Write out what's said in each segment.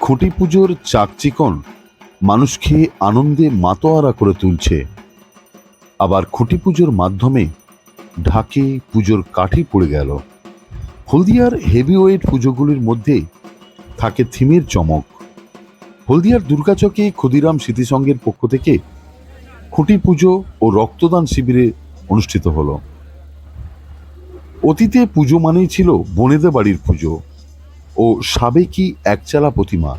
খুঁটি পুজোর চাকচিকন মানুষকে আনন্দে মাতোয়ারা করে তুলছে। আবার খুঁটি পুজোর মাধ্যমে ঢাকে পুজোর কাঠি পড়ে গেল। হলদিয়ার হেভিওয়েট পুজোগুলির মধ্যে থাকে থিমের চমক। হলদিয়ার দুর্গাচকে ক্ষুদিরাম স্মৃতিসংঘের পক্ষ থেকে খুঁটি পুজো ও রক্তদান শিবিরে অনুষ্ঠিত হলো। অতীতে পুজো মানেই ছিল বনেদে বাড়ির পুজো। ও সাবেকি একচালা প্রতিমা।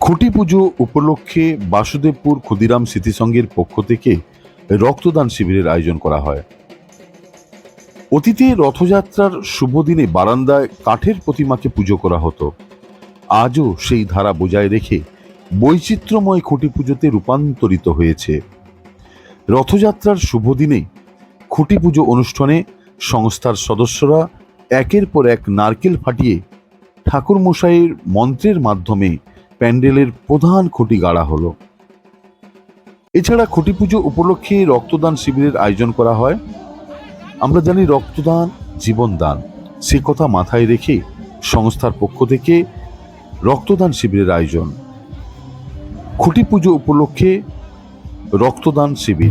খুঁটি পুজো উপলক্ষে বাসুদেবপুর ক্ষুদিরাম স্মৃতিসংঘের পক্ষ থেকে রক্তদান শিবিরের আয়োজন করা হয়। অতীতে রথযাত্রার শুভ দিনে বারান্দায় কাঠের প্রতিমাকে পুজো করা হতো। আজও সেই ধারা বজায় রেখে বৈচিত্র্যময় খুঁটি পুজোতে রূপান্তরিত হয়েছে। রথযাত্রার শুভ দিনে খুঁটি পুজো অনুষ্ঠানে সংস্থার সদস্যরা একের পর এক নারকেল ফাটিয়ে ঠাকুর মশাইয়ের মন্ত্রের মাধ্যমে প্যান্ডেলের প্রধান খুঁটি গাড়া হলো। এছাড়া খুঁটি পুজো উপলক্ষে রক্তদান শিবিরের আয়োজন করা হয়। আমরা জানি রক্তদান জীবনদান সে কথা মাথায় রেখে সংস্থার পক্ষ থেকে রক্তদান শিবিরের আয়োজন। খুঁটি পুজো উপলক্ষে রক্তদান শিবির।